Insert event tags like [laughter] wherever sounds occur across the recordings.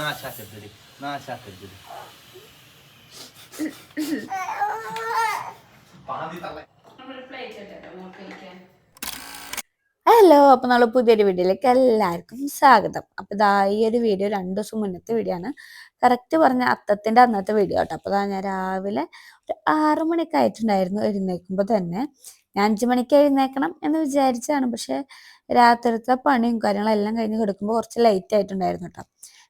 നാശാക്കരുത് നാശാക്കരുത് hello അപ്പോൾ നമ്മൾ പുതിയൊരു വീഡിയോയിലേക്ക് എല്ലാവർക്കും സ്വാഗതം. അപ്പോൾ ഇതാ ഈ ഒരു വീഡിയോ രണ്ട് ദിവസം മുന്നത്തെ വീഡിയോ ആണ്. കറക്റ്റ് പറഞ്ഞ അത്തത്തിന്റെ അന്നത്തെ വീഡിയോ കേട്ടോ അപ്പോൾ ഞാൻ രാവിലെ ഒരു ആറു മണിക്ക് ആയിട്ടുണ്ടായിരുന്നു എഴുന്നേൽക്കുമ്പോൾ തന്നെ. ഞാൻ അഞ്ച് മണിക്ക് എഴുന്നേക്കണം എന്ന് വിചാരിച്ചാണ് പക്ഷേ രാത്രിത്തെ പണിയും കാര്യങ്ങളെല്ലാം കഴിഞ്ഞ് കിടക്കുമ്പോൾ കുറച്ച് ലേറ്റ് ആയിട്ടുണ്ടായിരുന്നു കേട്ടോ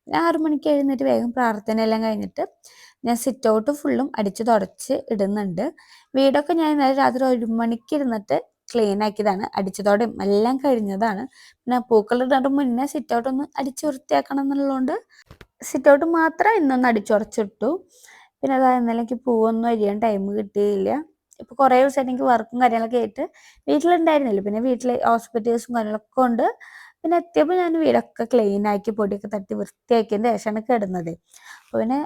പിന്നെ ആറു മണിക്ക് എഴുന്നേറ്റ് വേഗം പ്രാർത്ഥന എല്ലാം കഴിഞ്ഞിട്ട് ഞാൻ സിറ്റ് ഔട്ട് ഫുള്ളും അടിച്ച് തുടച്ച് ഇടുന്നുണ്ട്. വീടൊക്കെ ഞാൻ ഇന്നലെ രാത്രി ഒരു മണിക്ക് ഇരുന്നിട്ട് ക്ലീൻ ആക്കിയതാണ്. അടിച്ചതോടെയും എല്ലാം കഴിഞ്ഞതാണ്. പിന്നെ പൂക്കളിടുന്നതിന് മുന്നേ സിറ്റ് ഔട്ട് ഒന്ന് അടിച്ച് വൃത്തിയാക്കണം എന്നുള്ളതുകൊണ്ട് സിറ്റ് ഔട്ട് മാത്രം ഇന്നൊന്ന് അടിച്ചുറച്ചിട്ടു പിന്നെ അതായത് ഇന്നലെ എനിക്ക് പൂവൊന്നും അരിയാൻ ടൈം കിട്ടിയില്ല. ഇപ്പൊ കുറേ ദിവസമായിട്ട് എനിക്ക് വർക്കും കാര്യങ്ങളൊക്കെ ആയിട്ട് വീട്ടിലുണ്ടായിരുന്നില്ല. പിന്നെ വീട്ടിലെ ഹോസ്പിറ്റൽസും കാര്യങ്ങളൊക്കെ ഉണ്ട്. പിന്നെ എത്തിയപ്പോൾ ഞാൻ വീടൊക്കെ ക്ലീൻ ആക്കി പൊടിയൊക്കെ തട്ടി വൃത്തിയാക്കിയതിന് ശേഷമാണ് കിടന്നത്. അപ്പോൾ പിന്നെ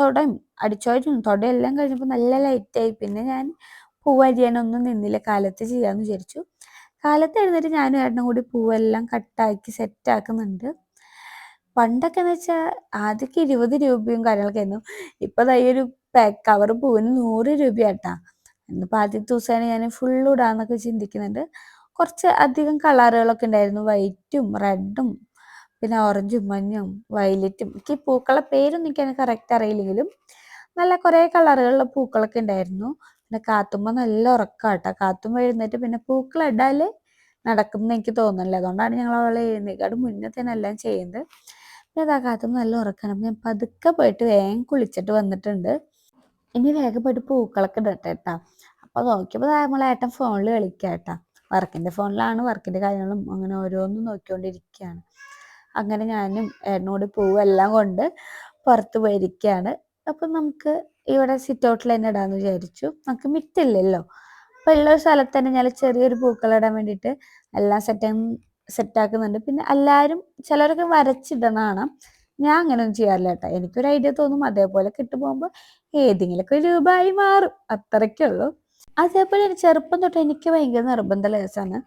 തുടയും അടിച്ചോരും തുടയെല്ലാം കഴിഞ്ഞപ്പോൾ നല്ല ലൈറ്റായി പിന്നെ ഞാൻ പൂവരിയാനൊന്നും നിന്നില്ല. കാലത്ത് ചെയ്യാന്ന് വിചാരിച്ചു. കാലത്ത് എഴുന്നേറ്റ് ഞാനും ഏട്ടനും കൂടി പൂവെല്ലാം കട്ടാക്കി സെറ്റ് ആക്കുന്നുണ്ട്. പണ്ടൊക്കെ എന്ന് വെച്ചാൽ ആദ്യമൊക്കെ ഇരുപത് രൂപയും കാര്യങ്ങളൊക്കെ ആയിരുന്നു. ഇപ്പൊ ദാ പാക്ക് കവർ പൂവിന് നൂറ് രൂപയാട്ടാ. ഇന്നിപ്പോ ആദ്യത്തെ ദിവസമാണ് ഞാൻ ഫുൾ ഇടാന്നൊക്കെ ചിന്തിക്കുന്നുണ്ട്. കുറച്ച് അധികം കളറുകളൊക്കെ ഉണ്ടായിരുന്നു. വൈറ്റും റെഡും പിന്നെ ഓറഞ്ചും മഞ്ഞും വയലറ്റും എനിക്ക് പൂക്കളെ പേരൊന്നും എനിക്ക് കറക്റ്റ് അറിയില്ലെങ്കിലും നല്ല കുറേ കളറുകളിലെ പൂക്കളൊക്കെ ഉണ്ടായിരുന്നു. പിന്നെ കാത്തുമ്പോൾ നല്ല ഉറക്കാട്ടോ. കാത്തുമ്പോൾ എഴുന്നേറ്റ് പിന്നെ പൂക്കൾ ഇടാൽ നടക്കുന്ന എനിക്ക് തോന്നുന്നില്ല. അതുകൊണ്ടാണ് ഞങ്ങൾ അവളെ എഴുന്നേക്കാട് മുന്നേ തന്നെ എല്ലാം ചെയ്യുന്നത് പിന്നെ ഇതാ കാത്തുമ്പോൾ നല്ല ഉറക്കാണ്. ഞാൻ പതുക്കെ പോയിട്ട് വേഗം കുളിച്ചിട്ട് വന്നിട്ടുണ്ട്. ഇനി വേഗം പോയിട്ട് പൂക്കളൊക്കെ ഇടട്ടെ കേട്ടോ അപ്പൊ നോക്കിയപ്പോൾ നമ്മളേട്ടൻ ഫോണിൽ കളിക്കാം കേട്ടാ വർക്കിന്റെ ഫോണിലാണ് വർക്കിന്റെ കാര്യങ്ങളും അങ്ങനെ ഓരോന്നും നോക്കിക്കൊണ്ടിരിക്കുകയാണ്. അങ്ങനെ ഞാനും ഏട്ടനോട് പൂവെല്ലാം കൊണ്ട് പുറത്ത് പോയിരിക്കുകയാണ്. അപ്പം നമുക്ക് ഇവിടെ സിറ്റ് ഔട്ടിൽ തന്നെ ഇടാന്ന് വിചാരിച്ചു. നമുക്ക് മിറ്റില്ലല്ലോ അപ്പോൾ ഉള്ള ഒരു സ്ഥലത്ത് തന്നെ ഞാൻ ചെറിയൊരു പൂക്കളിടാൻ വേണ്ടിയിട്ട് എല്ലാം സെറ്റ് സെറ്റാക്കുന്നുണ്ട് പിന്നെ എല്ലാവരും ചിലരൊക്കെ വരച്ചിടണതാണ് ഞാൻ അങ്ങനെ ഒന്നും ചെയ്യാറില്ല കേട്ടോ. എനിക്കൊരു ഐഡിയ തോന്നും അതേപോലെ കിട്ടുപോകുമ്പോൾ ഏതെങ്കിലുമൊക്കെ ഒരു രൂപ മാറും. അത്രയ്ക്കേ ഉള്ളൂ. അതേപോലെ ചെറുപ്പം തൊട്ട് എനിക്ക് ഭയങ്കര നിർബന്ധ ലേസാണ്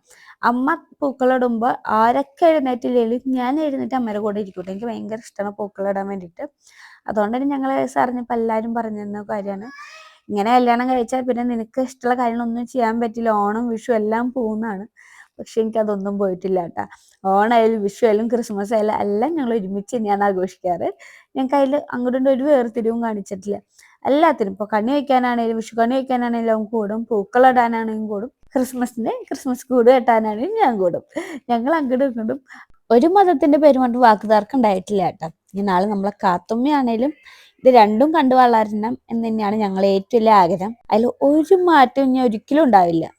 അമ്മ പൂക്കളിടുമ്പോൾ ആരൊക്കെ എഴുന്നേറ്റില്ലെങ്കിലും ഞാൻ എഴുന്നേറ്റ് അമ്മയുടെ കൂടെ ഇരിക്കട്ടെ എനിക്ക് ഭയങ്കര ഇഷ്ടമാണ് പൂക്കളിടാൻ വേണ്ടിയിട്ട്. അതുകൊണ്ട് തന്നെ ഞങ്ങൾ അറിഞ്ഞപ്പോൾ എല്ലാവരും പറഞ്ഞു തന്ന കാര്യമാണ്. ഇങ്ങനെ കല്യാണം കഴിച്ചാൽ പിന്നെ നിനക്ക് ഇഷ്ടമുള്ള കാര്യങ്ങളൊന്നും ചെയ്യാൻ പറ്റില്ല. ഓണം വിഷു എല്ലാം പോകുന്നതാണ്. പക്ഷെ എനിക്ക് അതൊന്നും പോയിട്ടില്ല കേട്ടോ. ഓണായാലും വിഷു ആയാലും ക്രിസ്മസ് ആയാലും എല്ലാം ഞങ്ങൾ ഒരുമിച്ച് തന്നെയാണ് ആഘോഷിക്കാറ്. ഞങ്ങൾക്ക് അതിൽ അങ്ങോട്ടും ഒരു വേർതിരിവും കാണിച്ചിട്ടില്ല. എല്ലാത്തിനും. ഇപ്പൊ കണി വയ്ക്കാനാണെങ്കിലും വിഷു കണി വയ്ക്കാനാണെങ്കിലും കൂടും. പൂക്കളിടാനാണെങ്കിലും കൂടും. ക്രിസ്മസിന് ക്രിസ്മസ് കൂട് കെട്ടാനാണെങ്കിലും ഞാൻ കൂടും. ഞങ്ങൾ അങ്ങോട്ടും ഇങ്ങോട്ടും ഒരു മതത്തിന്റെ പേര് കൊണ്ട് വാക്കുതർക്കം ഉണ്ടായിട്ടില്ല കേട്ടോ. ഈ നാളെ നമ്മളെ കാത്തുമ്മയാണേലും ഇത് രണ്ടും കണ്ടു വളരണം എന്ന് തന്നെയാണ് ഞങ്ങൾ ഏറ്റവും വലിയ ആഗ്രഹം. അതിൽ ഒരു മാറ്റവും ഞാൻ ഒരിക്കലും ഉണ്ടാവില്ല.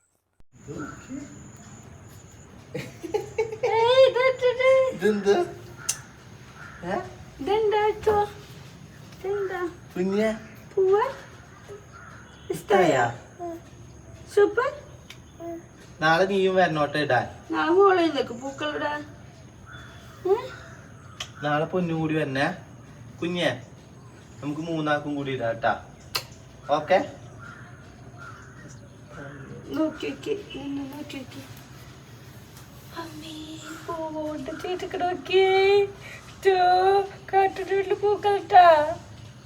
ഇതെന്ത്? ഏ? കുഞ്ഞെ സൂപ്പർ. നാളെ നീയും വരണോട്ടെ ഇടാൻ. നാളെ മോളിലേക്ക് പൂക്കളിടാൻ നാളെ പൊന്നും കൂടി വരണേ. കുഞ്ഞെ നമുക്ക് മൂന്നാക്കും കൂടി ഇടാം കേട്ടാ. ഓക്കെ? നോക്കി നോക്കി നോക്കി നോക്കി അമ്മേ പൂവുണ്ട് ചേച്ചിക്ക് നോക്കിയേ ചോ കാട്ടിട്ട് വീട്ടിൽ പൂക്കളിട്ടാ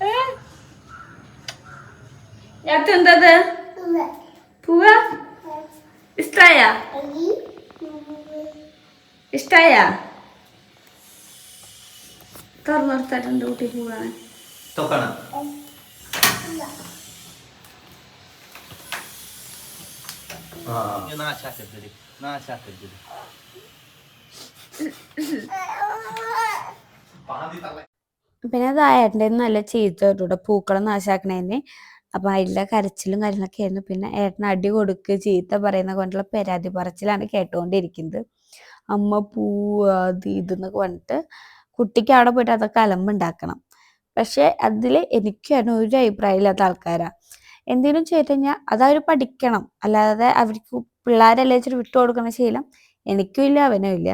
ഏ എന്തത് പൂവ ഇഷ്ടായ ഇഷ്ടായ തുറന്നു നിർത്താറുണ്ട് കുട്ടി പൂവാണ് പിന്നെ അതായ നല്ല ചീത്ത കേട്ടോ പൂക്കളം നാശാക്കണേന്. അപ്പൊ അതിലെ കരച്ചിലും കാര്യങ്ങളൊക്കെ ആയിരുന്നു. പിന്നെ ഏട്ടന് അടി കൊടുക്കുക ചീത്ത പറയുന്ന കൊണ്ടുള്ള പരാതി പറച്ചിലാണ് കേട്ടുകൊണ്ടിരിക്കുന്നത് അമ്മ പൂ അത് ഇതെന്നൊക്കെ പറഞ്ഞിട്ട് കുട്ടിക്ക് അവിടെ പോയിട്ട് അതൊക്കെ അലമ്പുണ്ടാക്കണം. പക്ഷെ അതിൽ എനിക്ക് അതിന് ഒരു അഭിപ്രായം ഇല്ലാത്ത ആൾക്കാരാ. എന്തെങ്കിലും ചെയ്ത് കഴിഞ്ഞാൽ അതവർ പഠിക്കണം. അല്ലാതെ അവർക്ക് പിള്ളേരല്ലേ വെച്ചിട്ട് വിട്ടു കൊടുക്കുന്ന ശീലം എനിക്കും ഇല്ല അവനും ഇല്ല.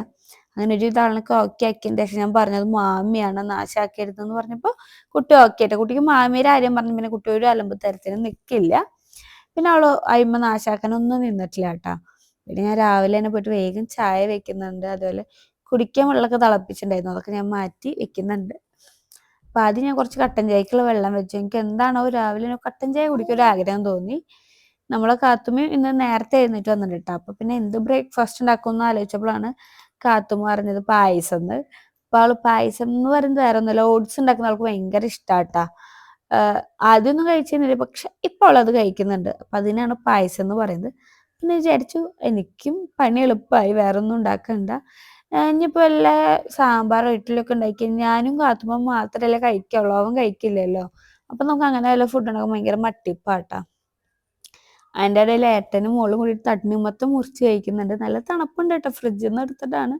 അങ്ങനെ ഒരു ഇതാളൊക്കെ ഓക്കെ ആക്കിയതിന് ശേഷം ഞാൻ പറഞ്ഞത് മാമിയാണ് നാശാക്കരുതെന്ന് പറഞ്ഞപ്പോൾ കുട്ടി ഓക്കെ ആയിട്ട് കുട്ടിക്ക് മാമിയുടെ കാര്യം പറഞ്ഞു പിന്നെ കുട്ടി ഒരു അലമ്പ് തരത്തിന് നിൽക്കില്ല പിന്നെ അവൾ അയിമ നാശാക്കാനൊന്നും നിന്നിട്ടില്ല കേട്ടാ. പിന്നെ ഞാൻ രാവിലെ തന്നെ പോയിട്ട് വേഗം ചായ വെക്കുന്നുണ്ട്. അതുപോലെ കുടിക്കാൻ വെള്ളമൊക്കെ തിളപ്പിച്ചിട്ടുണ്ടായിരുന്നു. അതൊക്കെ ഞാൻ മാറ്റി വെക്കുന്നുണ്ട്. അപ്പം ആദ്യം ഞാൻ കുറച്ച് കട്ടൻ ചായക്കുള്ള വെള്ളം വെച്ചു. എനിക്ക് എന്താണോ രാവിലെ കട്ടൻ ചായ കുടിക്കാൻ ഒരു ആഗ്രഹം തോന്നി. നമ്മളെ കാത്തുമ്മ ഇന്ന് നേരത്തെ എഴുന്നേറ്റ് വന്നിട്ടുണ്ട് കേട്ടോ. അപ്പം പിന്നെ എന്ത് ബ്രേക്ക്ഫാസ്റ്റ് ഉണ്ടാക്കുമെന്ന് ആലോചിച്ചപ്പോഴാണ് കാത്തുമ്മ പറഞ്ഞത് പായസം എന്ന് അപ്പൊ അവൾ പായസം എന്ന് പറയുന്നത് വേറെ ഒന്നുമില്ല ഓട്സ് ഉണ്ടാക്കുന്ന ആൾക്ക് ഭയങ്കര ഇഷ്ടാട്ടാ. ആദ്യമൊന്നും കഴിച്ചിരുന്നില്ല പക്ഷെ ഇപ്പോൾ അവളത് കഴിക്കുന്നുണ്ട്. അപ്പൊ അതിനാണ് പായസം എന്ന് പറയുന്നത്. പിന്നെ വിചാരിച്ചു എനിക്കും പണി എളുപ്പമായി വേറെ ഒന്നും ഉണ്ടാക്കണ്ട ഇനിയിപ്പോൾ വല്ല സാമ്പാർ വീട്ടിലൊക്കെ ഉണ്ടാക്കി ഞാനും കാത്തുമ്പോൾ മാത്രമല്ലേ കഴിക്കുള്ളൂ. അവൻ കഴിക്കില്ലല്ലോ. അപ്പൊ നമുക്ക് അങ്ങനെ വല്ല ഫുഡ് ഉണ്ടാക്കാൻ ഭയങ്കര മട്ടിപ്പാട്ടാ. അതിന്റെ ഇടയിൽ ഏട്ടനും മോളും കൂടി തണ്ണിമത്തം മുറിച്ച് കഴിക്കുന്നുണ്ട്. നല്ല തണുപ്പുണ്ട് കേട്ടോ ഫ്രിഡ്ജിൽ നിന്ന് എടുത്തിട്ടാണ്.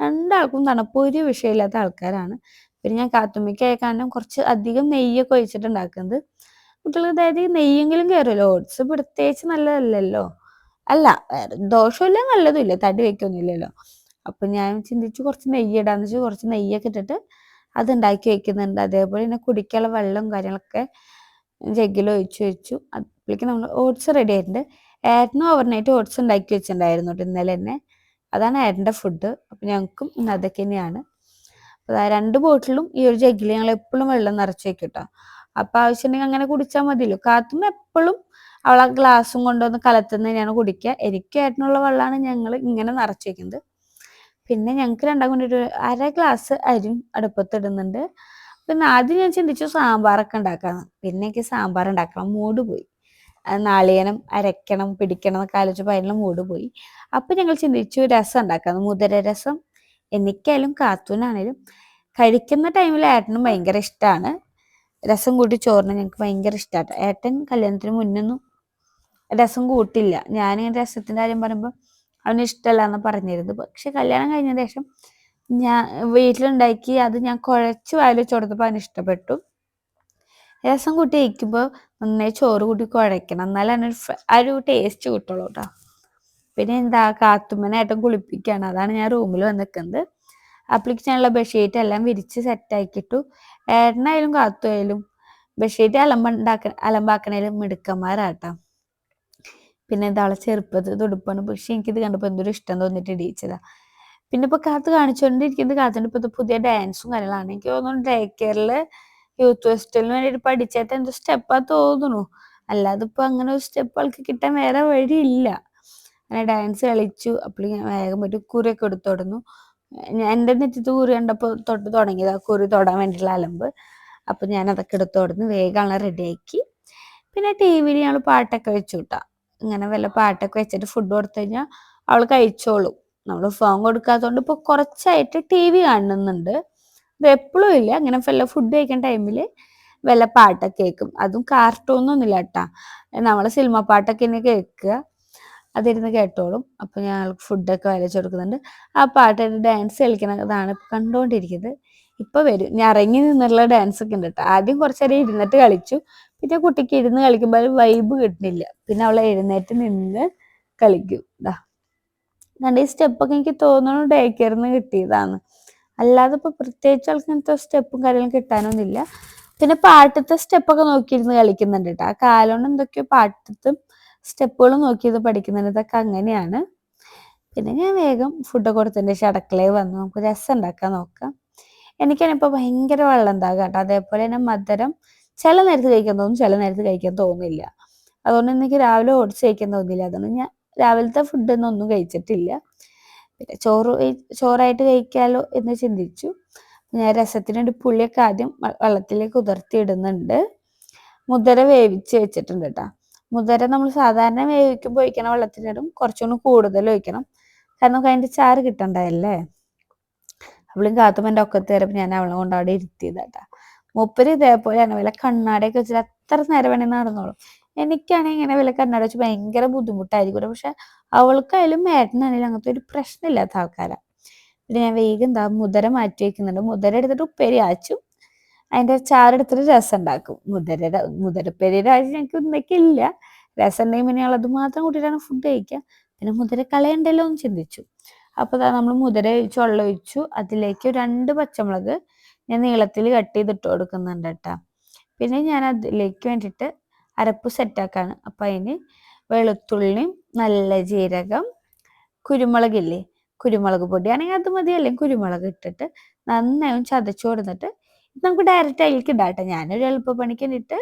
രണ്ടാൾക്കും തണുപ്പ് ഒരു വിഷയമില്ലാത്ത ആൾക്കാരാണ്. പിന്നെ ഞാൻ കാത്തുമ്മയ്ക്ക് കാരണം കുറച്ച് അധികം നെയ്യൊക്കെ ഒഴിച്ചിട്ടുണ്ടാക്കുന്നത്. കുട്ടികൾ കുട്ടികൾക്ക് അതായത് നെയ്യെങ്കിലും കയറുമല്ലോ ഓട്സ് പ്രത്യേകിച്ച് നല്ലതല്ലല്ലോ? അല്ല ദോഷമില്ല നല്ലതുമില്ല. തടി വയ്ക്കൊന്നുമില്ലല്ലോ? അപ്പം ഞാൻ ചിന്തിച്ചു കുറച്ച് നെയ്യ് ഇടാന്ന് വെച്ചാൽ കുറച്ച് നെയ്യൊക്കെ ഇട്ടിട്ട് അത് ഉണ്ടാക്കി വെക്കുന്നുണ്ട്. അതേപോലെ തന്നെ കുടിക്കാനുള്ള വെള്ളം കാര്യങ്ങളൊക്കെ ജഗ്ഗിൽ ഒഴിച്ച് വെച്ചു അപ്പോഴേക്കും നമ്മൾ ഓട്സ് റെഡി ആയിട്ടുണ്ട്. ഏട്ടനും ഓവർനൈറ്റ് ഓട്സ് ഉണ്ടാക്കി വെച്ചിട്ടുണ്ടായിരുന്നു ഇന്നലെ തന്നെ. അതാണ് ഏട്ടന്റെ ഫുഡ് അപ്പം ഞങ്ങൾക്കും ഇന്ന് അതൊക്കെ തന്നെയാണ്. അപ്പോൾ രണ്ട് ബോട്ടിലും ഈ ഒരു ജഗ്ഗിൽ ഞങ്ങൾ എപ്പോഴും വെള്ളം നിറച്ച് വെക്കും കേട്ടോ. അപ്പം ആവശ്യമുണ്ടെങ്കിൽ അങ്ങനെ കുടിച്ചാൽ മതിയല്ലോ. കാത്തും എപ്പോഴും അവളെ ഗ്ലാസും കൊണ്ടുവന്ന് കലത്തുന്ന തന്നെയാണ് കുടിക്കുക. എനിക്ക് ഏട്ടനുള്ള വെള്ളമാണ് ഞങ്ങൾ ഇങ്ങനെ നിറച്ച് വെക്കുന്നത്. പിന്നെ ഞങ്ങൾക്ക് രണ്ടാം ഒരു അര ഗ്ലാസ് അരിയും അടുപ്പത്തിടുന്നുണ്ട് പിന്നെ ആദ്യം ഞാൻ ചിന്തിച്ചു സാമ്പാറൊക്കെ ഉണ്ടാക്കാന്ന്. പിന്നെ എനിക്ക് സാമ്പാർ ഉണ്ടാക്കണം. മൂട് പോയി. നാളികേരം അരയ്ക്കണം പിടിക്കണം എന്നൊക്കെ ആലോചിച്ചപ്പോൾ അതിനുള്ള മൂഡ് പോയി. അപ്പം ഞങ്ങൾ ചിന്തിച്ചു രസം ഉണ്ടാക്കാം. മുതിര രസം എനിക്കായാലും കാത്തൂനാണേലും. കഴിക്കുന്ന ടൈമിൽ ഏട്ടനും ഭയങ്കര ഇഷ്ടമാണ് രസം കൂട്ടി ചോറിന് ഞങ്ങൾക്ക് ഭയങ്കര ഇഷ്ടമാണ് ഏട്ടൻ കല്യാണത്തിന് മുന്നൊന്നും രസം കൂട്ടില്ല. ഞാനിങ്ങനെ രസത്തിന്റെ കാര്യം പറയുമ്പോൾ അവന് ഇഷ്ടമല്ല എന്ന് പറഞ്ഞിരുന്നു. പക്ഷെ കല്യാണം കഴിഞ്ഞ ശേഷം ഞാൻ വീട്ടിലുണ്ടാക്കി അത് ഞാൻ കുഴച്ച് വായിൽ വെച്ച് കൊടുത്തപ്പോൾ അവന് ഇഷ്ടപ്പെട്ടു. രസം കൂട്ടി വയ്ക്കുമ്പോൾ നന്നായി ചോറ് കൂടി കുഴയ്ക്കണം എന്നാലാണ് ആ ഒരു ടേസ്റ്റ് കിട്ടുള്ളൂ കേട്ടോ പിന്നെ എന്താ കാത്തുമ്മനായിട്ടും കുളിപ്പിക്കുകയാണ് അതാണ് ഞാൻ റൂമിൽ വന്ന് നിൽക്കുന്നത് അപ്പോഴേക്ക് ഞാനുള്ള ബെഡ്ഷീറ്റ് എല്ലാം വിരിച്ച് സെറ്റാക്കിയിട്ടു ഏട്ടനായാലും കാത്തുമായാലും ബെഡ്ഷീറ്റ് അലമ്പുണ്ടാക്ക അലമ്പാക്കണേലും മിടുക്കന്മാരാട്ടോ. പിന്നെ എന്താളെ ചെറുപ്പത്ത് തുടുപ്പാണ്. പക്ഷെ എനിക്കിത് കണ്ടപ്പോൾ എന്തൊരു ഇഷ്ടം തോന്നിയിട്ട് ഇടിയിച്ചതാ. പിന്നെ ഇപ്പൊ കാത്ത് കാണിച്ചുകൊണ്ടിരിക്കുന്നത് കാത്തിന്റെ ഇപ്പോഴത്തെ പുതിയ ഡാൻസും കാര്യങ്ങളാണ്. എനിക്ക് തോന്നുന്നു ഡേ കെയറിൽ യൂത്ത് ഫെസ്റ്റിവലിന് വേണ്ടിയിട്ട് പഠിച്ചേട്ട് എന്തോ സ്റ്റെപ്പാ തോന്നുന്നു. അല്ലാതെ ഇപ്പൊ അങ്ങനെ ഒരു സ്റ്റെപ്പ് ആൾക്ക് കിട്ടാൻ വേറെ വഴിയില്ല. അങ്ങനെ ഡാൻസ് കളിച്ചു. അപ്പോൾ ഞാൻ വേഗം ഒരു കുറിയൊക്കെ എടുത്തു തുടങ്ങു ഞാൻ എന്റെ നെറ്റത്ത് കുറി കണ്ടപ്പോൾ തൊട്ട് തുടങ്ങിയത്. ആ കുറി തൊടാൻ വേണ്ടിയിട്ടുള്ള അലമ്പ്. അപ്പം ഞാൻ അതൊക്കെ എടുത്തു തുടർന്ന് വേഗം റെഡിയാക്കി പിന്നെ ടി വിയിൽ ഞങ്ങൾ പാട്ടൊക്കെ വെച്ചു കിട്ടാം ഇങ്ങനെ വല്ല പാട്ടൊക്കെ വെച്ചിട്ട് ഫുഡ് കൊടുത്തു കഴിഞ്ഞാൽ അവൾ കഴിച്ചോളും. നമ്മൾ ഫോൺ കൊടുക്കാത്തതുകൊണ്ട് ഇപ്പോൾ കുറച്ചായിട്ട് ടി വി കാണുന്നുണ്ട്. ഇത് എപ്പോഴും ഇല്ല. അങ്ങനെ വല്ല ഫുഡ് കഴിക്കുന്ന ടൈമിൽ വല്ല പാട്ടൊക്കെ കേൾക്കും. അതും കാർട്ടൂണൊന്നുമില്ല കേട്ടാ നമ്മൾ സിനിമ പാട്ടൊക്കെ തന്നെ കേൾക്കുക. അതിരുന്ന് കേട്ടോളും. അപ്പോൾ ഞാൻ ഫുഡൊക്കെ വരച്ചു കൊടുക്കുന്നുണ്ട്. ആ പാട്ട് ഡാൻസ് കളിക്കുന്നതാണ് ഇപ്പം കണ്ടുകൊണ്ടിരിക്കുന്നത് ഇപ്പോൾ വരും. ഞാൻ ഇറങ്ങി നിന്നുള്ള ഡാൻസ് ഒക്കെ ഉണ്ട് കേട്ടോ ആദ്യം കുറച്ച് നേരം ഇരുന്നിട്ട് കളിച്ചു. പിന്നെ കുട്ടിക്ക് ഇരുന്ന് കളിക്കുമ്പോൾ വൈബ് കിട്ടുന്നില്ല പിന്നെ അവളെ എഴുന്നേറ്റ് നിന്ന് കളിക്കും. ഇതാ കണ്ട ഈ സ്റ്റെപ്പൊക്കെ എനിക്ക് തോന്നുന്നു ഡേ കിട്ടിയതാണ് അല്ലാതെ ഇപ്പോൾ പ്രത്യേകിച്ച് ആൾക്ക് സ്റ്റെപ്പും കാര്യങ്ങളും കിട്ടാനൊന്നുമില്ല. പിന്നെ പാട്ടത്തെ സ്റ്റെപ്പൊക്കെ നോക്കിയിരുന്ന് കളിക്കുന്നുണ്ട് കേട്ടോ. ആ കാലോണ്ട് എന്തൊക്കെയോ പാട്ടത്തും സ്റ്റെപ്പുകൾ നോക്കിയത് പഠിക്കുന്നുണ്ട്. ഇതൊക്കെ അങ്ങനെയാണ്. പിന്നെ ഞാൻ വേഗം ഫുഡൊക്കെ കൊടുത്തതിന്റെ ശേഷം അടക്കളയിൽ വന്നു. നമുക്ക് രസം ഉണ്ടാക്കാൻ നോക്കാം എനിക്കാണിപ്പോൾ ഭയങ്കര വെള്ളം ഉണ്ടാകുക കേട്ടോ. അതേപോലെ തന്നെ മധുരം ചില നേരത്ത് കഴിക്കാൻ തോന്നും ചില നേരത്ത് കഴിക്കാൻ തോന്നില്ല. അതുകൊണ്ട് എനിക്ക് രാവിലെ ഓടിച്ച് കഴിക്കാൻ തോന്നില്ല അതുകൊണ്ട് ഞാൻ രാവിലത്തെ ഫുഡൊന്നും ഒന്നും കഴിച്ചിട്ടില്ല. പിന്നെ ചോറ് ചോറായിട്ട് കഴിക്കാലോ എന്ന് ചിന്തിച്ചു. ഞാൻ രസത്തിന് വേണ്ടി പുളിയൊക്കെ ആദ്യം വെള്ളത്തിലേക്ക് ഉതിർത്തി ഇടുന്നുണ്ട്. മുതിര വേവിച്ച് വെച്ചിട്ടുണ്ട് കേട്ടോ മുതിര നമ്മൾ സാധാരണ വേവിക്കുമ്പോൾ ഒഴിക്കണ വെള്ളത്തിനിടും കുറച്ചുകൂടി കൂടുതൽ ഒഴിക്കണം. കാരണം അതിന്റെ ചാറ് കിട്ടണ്ടായല്ലേ? അവളും കാത്തുമ്മന്റെ ഒക്കത്ത് കയറിയപ്പോൾ ഞാൻ അവളെ കൊണ്ട് അവിടെ ഇരുത്തിയതാട്ടാ മൂപ്പര് ഇതേപോലെയാണ്. വല്ല കണ്ണാടിയൊക്കെ വെച്ചിട്ട് എത്ര നേരം വേണമെന്ന് നടന്നോളും. എനിക്കാണെങ്കിൽ ഇങ്ങനെ വില കണ്ണട വെച്ച് ഭയങ്കര ബുദ്ധിമുട്ടായിരിക്കും പക്ഷെ അവൾക്കായാലും മേട്ടനാണെങ്കിലും അങ്ങനത്തെ ഒരു പ്രശ്നമില്ലാത്ത ആൾക്കാരാണ് പിന്നെ ഞാൻ വേഗം എന്താ മുതര മാറ്റി വെക്കുന്നുണ്ട്. മുതര എടുത്തിട്ട് ഉപ്പേരി ആച്ചു അതിന്റെ ചാറെടുത്തിട്ട് രസം ഉണ്ടാക്കും. മുതര മുതരപ്പേരിയുടെ ആഴ്ച ഞങ്ങൾക്ക് ഇന്നൊക്കെ ഇല്ല രസം ഉണ്ടെങ്കിൽ പിന്നെ അത് മാത്രം കൂട്ടിയിട്ടാണ് ഫുഡ് കഴിക്കുക. പിന്നെ മുതര കളയണ്ടല്ലോ എന്ന് ചിന്തിച്ചു. അപ്പോൾ നമ്മൾ മുതിര ഒഴിച്ചു വെള്ളം ഒഴിച്ചു. അതിലേക്ക് രണ്ട് പച്ചമുളക് ഞാൻ നീളത്തിൽ കട്ട് ചെയ്തിട്ട് കൊടുക്കുന്നുണ്ട് കേട്ടോ. പിന്നെ ഞാൻ അതിലേക്ക് വേണ്ടിയിട്ട് അരപ്പ് സെറ്റാക്കാണ് അപ്പം അതിന് വെളുത്തുള്ളിയും നല്ല ജീരകം കുരുമുളകില്ലേ കുരുമുളക് പൊടി ആണെങ്കിൽ അത് മതി. അല്ലെങ്കിൽ കുരുമുളക് ഇട്ടിട്ട് നന്നായും ചതച്ചു കൊടുത്തിട്ട് നമുക്ക് ഡയറക്റ്റ് അതിലേക്ക് ഇടാട്ടെ. ഞാനൊരു എളുപ്പപ്പണിക്ക് വേണ്ടിയിട്ട്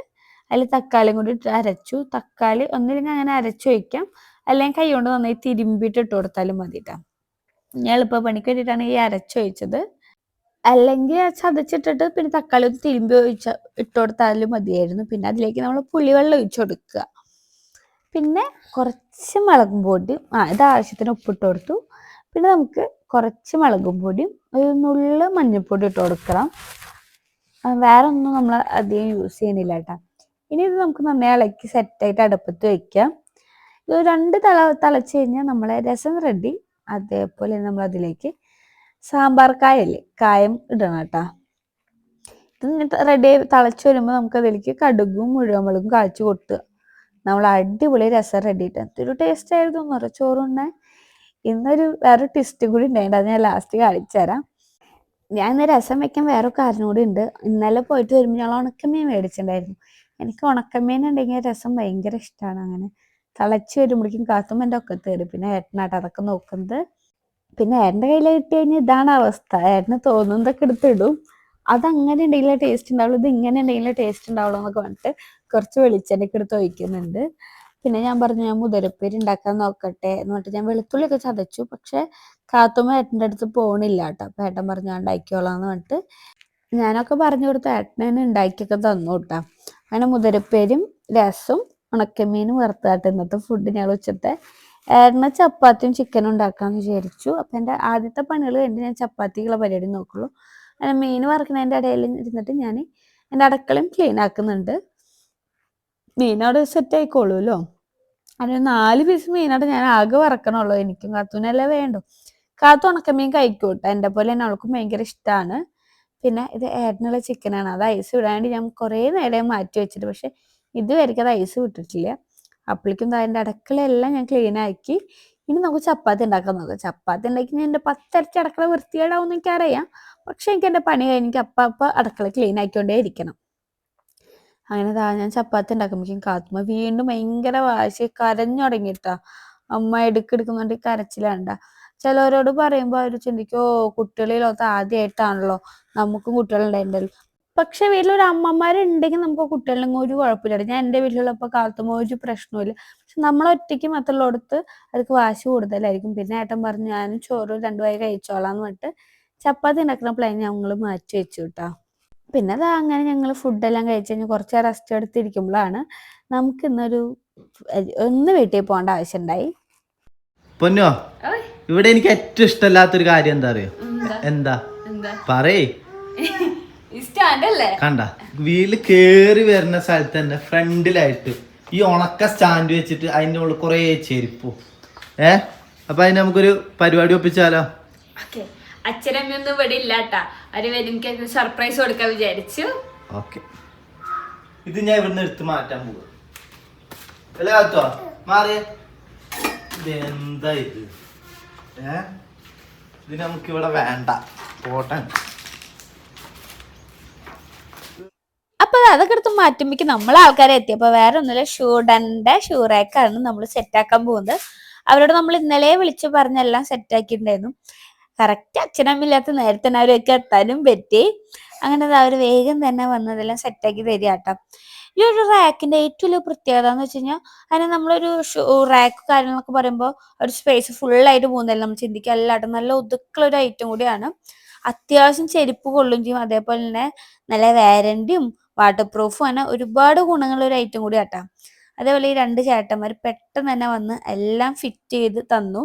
അതിൽ തക്കാളിയും കൂടി ഇട്ട് അരച്ചു. തക്കാളി ഒന്നില്ലെങ്കിൽ അങ്ങനെ അരച്ചു വയ്ക്കാം അല്ലെങ്കിൽ കൈ കൊണ്ട് നന്നായി തിരുമ്പിയിട്ട് ഇട്ട് കൊടുത്താലും മതി കേട്ടോ ഞാൻ എളുപ്പപ്പണിക്ക് വേണ്ടിയിട്ടാണ് ഈ അരച്ചൊഴിച്ചത് അല്ലെങ്കിൽ ചതച്ചിട്ടിട്ട് പിന്നെ തക്കാളി ഒന്ന് തിരുമ്പി ഒഴിച്ച ഇട്ട് മതിയായിരുന്നു. പിന്നെ അതിലേക്ക് നമ്മൾ പുളിവെള്ളം ഒഴിച്ചു കൊടുക്കുക. പിന്നെ കുറച്ച് മുളകും പൊടിയും ആ ഇത് ആവശ്യത്തിന് ഉപ്പിട്ട് കൊടുത്തു. പിന്നെ നമുക്ക് കുറച്ച് മുളകും പൊടിയും ഒരു നുള്ള് മഞ്ഞൾപ്പൊടി ഇട്ട് കൊടുക്കണം. വേറെ ഒന്നും നമ്മൾ അധികം യൂസ് ചെയ്യണില്ല കേട്ടോ. ഇനി ഇത് നമുക്ക് നന്നായി ഇളക്കി സെറ്റായിട്ട് അടുപ്പത്ത് വെക്കാം. ഇത് രണ്ട് തള തിളച്ച് കഴിഞ്ഞാൽ നമ്മളെ രസം റെഡി അതേപോലെ നമ്മൾ അതിലേക്ക് സാമ്പാർ കായല്ലേ? കായം ഇടണം കേട്ടോ. ഇത് റെഡി തിളച്ച് വരുമ്പോൾ നമുക്ക് അതിലേക്ക് കടുകും മുഴുവൻ കാച്ചു കൊടുത്തുക നമ്മൾ അടിപൊളി രസം റെഡി ഇട്ട് എന്തൊരു ടേസ്റ്റ് ആയിരുന്നു എന്നറിയോ ചോറുണ്ണേ ഇന്നൊരു വേറെ ട്വിസ്റ്റ് കൂടി ഉണ്ടായിട്ട് അത് ഞാൻ ലാസ്റ്റ് കാണിച്ചു തരാം. ഞാൻ ഇന്ന് രസം വെക്കാൻ വേറെ കാരണം കൂടി ഉണ്ട്. ഇന്നലെ പോയിട്ട് വരുമ്പോൾ ഞങ്ങൾ ഉണക്കമീൻ മേടിച്ചിട്ടുണ്ടായിരുന്നു. എനിക്ക് ഉണക്കമീൻ ഉണ്ടെങ്കിൽ രസം ഭയങ്കര ഇഷ്ടമാണ് അങ്ങനെ തിളച്ച് വരുമ്പോഴേക്കും കാത്തുമ്പോൾ എന്റെ ഒക്കെ തേടും. പിന്നെ ഏട്ടനാട്ട് അതൊക്കെ നോക്കുന്നത്. പിന്നെ ഏട്ടന്റെ കയ്യിൽ കിട്ടി കഴിഞ്ഞാൽ ഇതാണ് അവസ്ഥ. ഏട്ടന് തോന്നുന്നതൊക്കെ എടുത്തിടും അതങ്ങനെ ഉണ്ടെങ്കിലേ ടേസ്റ്റ് ഉണ്ടാവുള്ളൂ ഇത് ഇങ്ങനെ ഉണ്ടെങ്കിലേ ടേസ്റ്റ് ഉണ്ടാവുള്ളൂ എന്നൊക്കെ പറഞ്ഞിട്ട് കുറച്ച് വെളിച്ചെണ്ണയ്ക്ക് എടുത്ത് ഒഴിക്കുന്നുണ്ട്. പിന്നെ ഞാൻ പറഞ്ഞു ഞാൻ മുതിരപ്പേര് ഉണ്ടാക്കാൻ നോക്കട്ടെ എന്ന് പറഞ്ഞിട്ട് ഞാൻ വെളുത്തുള്ളി ഒക്കെ ചതച്ചു. പക്ഷെ കാത്തുമ്മ ഏട്ടന്റെ അടുത്ത് പോണില്ല കേട്ടോ. അപ്പൊ ഏട്ടൻ പറഞ്ഞു ഞാൻ ഉണ്ടാക്കിക്കോളാന്ന് പറഞ്ഞിട്ട് ഞാനൊക്കെ പറഞ്ഞു കൊടുത്ത ഏട്ടനെ ഉണ്ടാക്കിയൊക്കെ തന്നു കേട്ടോ. അങ്ങനെ മുതിരപ്പേരും രസം ഉണക്കമീനും വറുത്താട്ട് ഇന്നത്തെ ഫുഡ് ഞങ്ങൾ ഉച്ചത്തെ. ഏട്ടന് ചപ്പാത്തിയും ചിക്കനും ഉണ്ടാക്കാന്ന് വിചാരിച്ചു. അപ്പൊ എന്റെ ആദ്യത്തെ പണികൾ കഴിഞ്ഞ് ഞാൻ ചപ്പാത്തിക്കുള്ള പരിപാടി നോക്കുള്ളൂ. അങ്ങനെ മീൻ വറക്കണതിന്റെ ഇടയിൽ ഇരുന്നിട്ട് ഞാൻ എന്റെ അടുക്കളയും ക്ലീൻ ആക്കുന്നുണ്ട്. മീനോട് സെറ്റ് ആയിക്കോളൂല്ലോ അങ്ങനെ നാല് പീസ് മീനോട് ഞാൻ ആകെ വറക്കണുള്ളൂ. എനിക്കും കാത്തൂനല്ലേ വേണ്ടു. കാത്തു ഉണക്കമീൻ മീൻ കഴിക്കൂട്ടോ. എന്റെ പോലെ തന്നെ അവൾക്കും ഭയങ്കര ഇഷ്ടമാണ് പിന്നെ ഇത് ഏട്ടനുള്ള ചിക്കനാണ് അത് ഐസ് വിടാണ്ട് ഞാൻ കുറേ നേരം മാറ്റി വെച്ചിട്ട് പക്ഷെ ഇതുവരെ അത് ഐസ് വിട്ടിട്ടില്ല അപ്പോഴേക്കും അതിന്റെ അടുക്കളയെല്ലാം ഞാൻ ക്ലീൻ ആക്കി. ഇനി നമുക്ക് ചപ്പാത്തി ഉണ്ടാക്കാൻ നോക്കാം. ചപ്പാത്തി ഉണ്ടാക്കി ഞാൻ എന്റെ പത്തരച്ച് അടുക്കള വൃത്തികേടാവും എനിക്കറിയാം. പക്ഷെ എനിക്ക് എന്റെ പണി കഴിഞ്ഞ് അപ്പ അപ്പം അടുക്കള ക്ലീൻ ആക്കിക്കൊണ്ടേ ഇരിക്കണം. അങ്ങനെ താ ഞാൻ ചപ്പാത്തി ഉണ്ടാക്കുമ്പോഴേക്കും കാത്തുമ്മ വീണ്ടും ഭയങ്കര വാശി കരഞ്ഞു തുടങ്ങിയിട്ടാ അമ്മ എടുക്കെടുക്കുന്നുണ്ട് കരച്ചിലാണ്ട. ചിലവരോട് പറയുമ്പോൾ അവർ ചിന്തിക്കും ഓ ആദ്യമായിട്ടാണല്ലോ നമുക്കും കുട്ടികളുണ്ടായിട്ടുണ്ടല്ലോ പക്ഷെ വീട്ടിലൊരു അമ്മമാരുണ്ടെങ്കിൽ നമുക്ക് കുട്ടികളിലും ഒരു കുഴപ്പമില്ല. ഞാൻ എന്റെ വീട്ടിലുള്ളപ്പോൾ കാലത്തുമ്പോൾ ഒരു പ്രശ്നമില്ല പക്ഷെ നമ്മൾ ഒറ്റയ്ക്ക് മറ്റുള്ളടത്ത് അവർക്ക് വാശി കൂടുതലായിരിക്കും. പിന്നെ ഏട്ടൻ പറഞ്ഞു ഞാനും ചോറ് രണ്ടു വായി കഴിച്ചോളാന്ന് പറഞ്ഞിട്ട് ചപ്പാത്തി ഉണ്ടാക്കുന്ന പ്ലാൻ ഞങ്ങൾ മാറ്റി വെച്ചു കേട്ടോ പിന്നെ അത് അങ്ങനെ ഞങ്ങൾ ഫുഡെല്ലാം കഴിച്ച് കഴിഞ്ഞ് കുറച്ച് റെസ്റ്റ് എടുത്തിരിക്കുമ്പോഴാണ് നമുക്ക് ഇന്നൊരു ഒന്ന് വീട്ടിൽ പോകേണ്ട ആവശ്യമുണ്ടായി പൊന്നോ ഇവിടെ എനിക്ക് ഏറ്റവും ഇഷ്ടമല്ലാത്തൊരു കാര്യം എന്താ അറിയോ? എന്താ? പറയേ. [laughs] കണ്ട വീൽ കേറി വരുന്ന സ്ഥലത്ത് തന്നെ ഫ്രണ്ടിലായിട്ട് ഈ ഉണക്ക സ്റ്റാൻഡ് വെച്ചിട്ട് അതിന്റെ ഉള്ളിൽ കുറേ ചെരുപ്പും. ഏ? അപ്പൊ അതിന് നമുക്കൊരു പരിപാടി ഒപ്പിച്ചാലോ? അച്ഛനമ്മയൊന്നും ഇവിടെ ഇല്ലാട്ടാ. അവർ വരും എനിക്ക് സർപ്രൈസ് കൊടുക്കാൻ വിചാരിച്ചു. ഓക്കെ. ഇത് ഞാൻ ഇവിടുന്ന് എടുത്ത് മാറ്റാൻ പോകും അല്ലേ കാത്തോ മാറിയേ. ഇതെന്താ ഇത്? ഏ? ഇത് നമുക്കിവിടെ വേണ്ട. പോട്ടെ. അപ്പൊ അതൊക്കെ എടുത്ത് മാറ്റുമ്പോഴേക്ക് നമ്മളെ ആൾക്കാരെ എത്തി. അപ്പൊ വേറെ ഒന്നുമില്ല. ഷൂഡന്റെ ഷൂ റാക്കാണ് നമ്മൾ സെറ്റാക്കാൻ പോകുന്നത്. അവരോട് നമ്മൾ ഇന്നലെ വിളിച്ച് പറഞ്ഞെല്ലാം സെറ്റാക്കിയിട്ടുണ്ടായിരുന്നു. കറക്റ്റ് അച്ഛനമ്മില്ലാത്ത നേരത്തെ അവരൊക്കെ എത്താനും പറ്റി. അങ്ങനെ അവർ വേഗം തന്നെ വന്നതെല്ലാം സെറ്റാക്കി തരിക കേട്ടോ ഈ ഒരു റാക്കിന്റെ ഏറ്റവും വലിയ പ്രത്യേകത എന്ന് വെച്ച് കഴിഞ്ഞാൽ അതിന് നമ്മളൊരു റാക്ക് കാര്യങ്ങളൊക്കെ പറയുമ്പോൾ ഒരു സ്പേസ് ഫുള്ളായിട്ട് പോകുന്നതല്ല നമ്മൾ ചിന്തിക്കുക. എല്ലായിട്ടും നല്ല ഒതുക്കുള്ള ഒരു ഐറ്റം കൂടിയാണ്. അത്യാവശ്യം ചെരുപ്പ് കൊള്ളും ചെയ്യും അതേപോലെ തന്നെ നല്ല വാരണ്ടിയും വാട്ടർ പ്രൂഫും അങ്ങനെ ഒരുപാട് ഗുണങ്ങളുള്ള ഒരു ഐറ്റം കൂടി ആട്ടാം. അതേപോലെ ഈ രണ്ട് ചേട്ടന്മാർ പെട്ടെന്ന് തന്നെ വന്ന് എല്ലാം ഫിറ്റ് ചെയ്ത് തന്നു.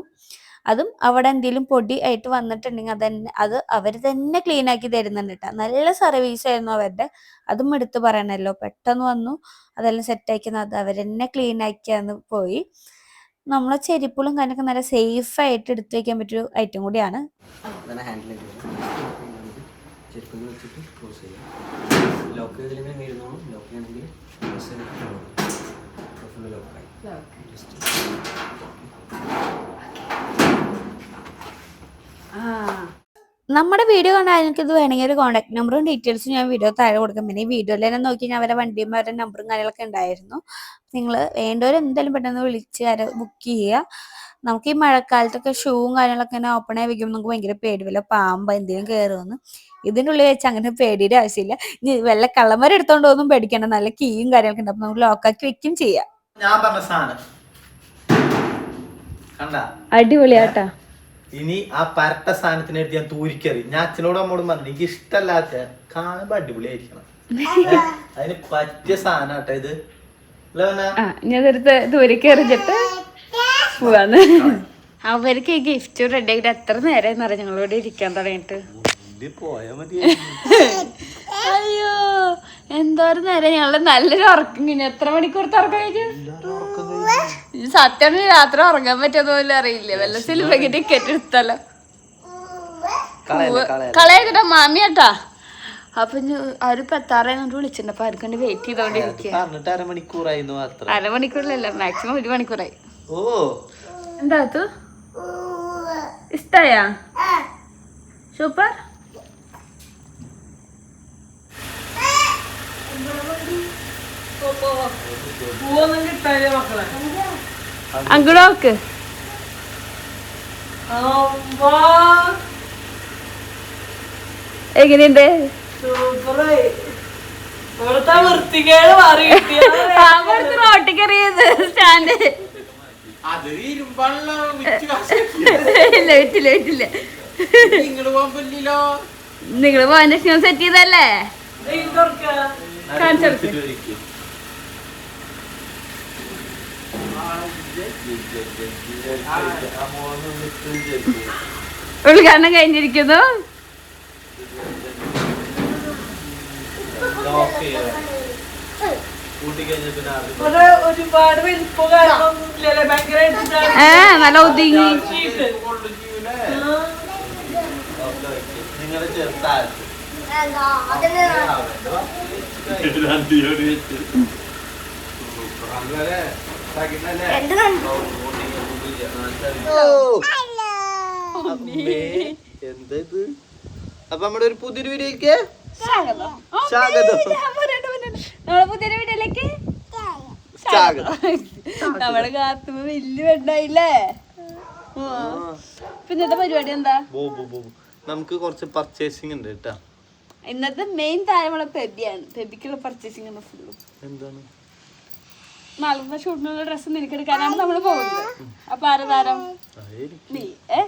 അതും അവിടെ എന്തെങ്കിലും പൊടി ആയിട്ട് വന്നിട്ടുണ്ടെങ്കിൽ അതന്നെ അത് അവർ തന്നെ ക്ലീൻ ആക്കി തരുന്നുണ്ട് കേട്ടോ നല്ല സർവീസ് ആയിരുന്നു അവരുടെ. അതും എടുത്തു പറയണല്ലോ പെട്ടെന്ന് വന്നു. അതെല്ലാം സെറ്റാക്കി അത് അവർ തന്നെ ക്ലീൻ ആക്കിയാന്ന് പോയി. നമ്മളെ ചെരിപ്പുകളും കാര്യമൊക്കെ നല്ല സേഫ് ആയിട്ട് എടുത്തു വെക്കാൻ പറ്റിയൊരു ഐറ്റം കൂടിയാണ്. അതാണ് ഹാൻഡിൽ ചെരുപ്പ് വെച്ചിട്ട് ക്ലോസ് ചെയ്യാം. ലോക്ക് ചെയ്തില്ലെങ്കിൽ വീഴുന്നോളും ലോക്ക് ചെയ്യണമെങ്കിൽ ഫുള്ള് ലോക്കായി ജസ്റ്റ് നമ്മുടെ വീഡിയോ കണ്ടാൽ ഇത് വേണമെങ്കിൽ ഒരു കോൺടാക്ട് നമ്പറും ഡീറ്റെയിൽസും ഞാൻ വീഡിയോ താഴെ കൊടുക്കാം. പിന്നെ ഈ വീഡിയോയിൽ തന്നെ നോക്കി ഞാൻ അവരെ വണ്ടിയും അവരുടെ നമ്പറും കാര്യങ്ങളൊക്കെ ഉണ്ടായിരുന്നു. നിങ്ങൾ വേണ്ടവരെന്തായാലും പെട്ടെന്ന് വിളിച്ച് ബുക്ക് ചെയ്യുക. നമുക്ക് ഈ മഴക്കാലത്തൊക്കെ ഷൂവും കാര്യങ്ങളൊക്കെ ഇങ്ങനെ ഓപ്പൺ ആയി വെക്കുമ്പോൾ നമുക്ക് ഭയങ്കര പേടി. വല്ല പാമ്പ് എന്തെങ്കിലും കയറുമെന്ന് ഇതിന്റെ ഉള്ളിൽ വെച്ച് അങ്ങനെ പേടിയുടെ ആവശ്യമില്ല. ഇനി വല്ല കള്ളന്മാരെ എടുത്തോണ്ട് ഒന്നും പേടിക്കേണ്ട. നല്ല കീയും കാര്യങ്ങളൊക്കെ ഉണ്ട് അപ്പൊ നമുക്ക് ലോക്കാക്കി വെക്കും ചെയ്യാം. ഞാൻ പറഞ്ഞ സാധനം. കണ്ട? അടിപൊളിയാട്ടാ. ഇനി ആ പരട്ട സാധനത്തിന് എടുത്ത് ഞാൻ തൂരിക്കറി. ഞാൻ അച്ഛനോടും അമ്മോടും പറഞ്ഞു എനിക്ക് ഇഷ്ടമല്ലാത്ത കാണുമ്പോ അടിപൊളിയായിരിക്കണം? അതിന് പറ്റിയ സാധനം കേട്ടോ ഇത്. അല്ലേ പറഞ്ഞെ? ആ ഞാൻ അതെടുത്ത് ദൂരേക്ക് എറിഞ്ഞിട്ട് പോവാന്ന്. അവർക്ക് ഈ ഗിഫ്റ്റ് റെഡി ആയിട്ട് എത്ര നേരം നിറ ഞങ്ങളോട് ഇരിക്കാൻ തുടങ്ങിട്ട് അയ്യോ എന്തോരം നേരം? ഞങ്ങൾ നല്ലൊരു ഉറക്കം കഴിഞ്ഞു. എത്ര മണിക്കൂർ ഉറക്കം കഴിഞ്ഞു. സത്യം രാത്രി ഉറങ്ങാൻ പറ്റുന്ന പോലും അറിയില്ല. വല്ല സിൽവക്ക് ടിക്കറ്റ് എടുത്തല്ലോ കളയല്ലേ മാമി കേട്ടാ മാമിയാട്ടാ അപ്പൊ അവരിപ്പോ എത്താറായിട്ട് വിളിച്ചിട്ടുണ്ട്. അപ്പൊ അവർക്ക് വേണ്ടി വെയിറ്റ് ചെയ്തോണ്ടിരിക്കുക അരമണിക്കൂറിലല്ല മാക്സിമം ഒരു മണിക്കൂറായി. ഓ. എന്താ അത്? ഇഷ്ടായ? സൂപ്പർ. അങ്ങോട്ട് എങ്ങനെയുണ്ട്? റോട്ടിക്കറിയത് സ്റ്റാൻഡ്. ഇല്ല വിറ്റില്ല വിറ്റില്ല നിങ്ങൾ പോകാൻ സെറ്റ് ചെയ്തല്ലേ ഉദ്ഘാടനം കൊടുക്ക്. ഏ നല്ല ഒതുങ്ങി. എന്താ? ഇത്? അപ്പൊ നമ്മുടെ ഒരു പുതിയൊരു വീഡിയോക്ക് സ്വാഗതം. നമ്മളെ പുതിയ വീട്ടിലേക്ക്? സ്വാഗതം. നമ്മളെ കാത്തുമ്പോ വലിയ വെണ്ടായില്ലേ പിന്നത്തെ പരിപാടി എന്താ? ബോ ബോ ബോ നമുക്ക് കുറച്ച് പർച്ചേസിംഗ് ഉണ്ട് കേട്ടാ. ഇന്നത്തെ മെയിൻ താരമുള്ള പെബിയാണ്. പെബിക്കുള്ള പർച്ചേസിംഗ് ആണ് ഫുള്ളും എന്താണ്? നാളത്തെ ഷൂട്ടിനുള്ള ഡ്രസ്സ് നിനക്കെടുക്കാനാണ് നമ്മൾ പോകുന്നത്. അപ്പൊ ആരാ താരം? നീ. ഏ?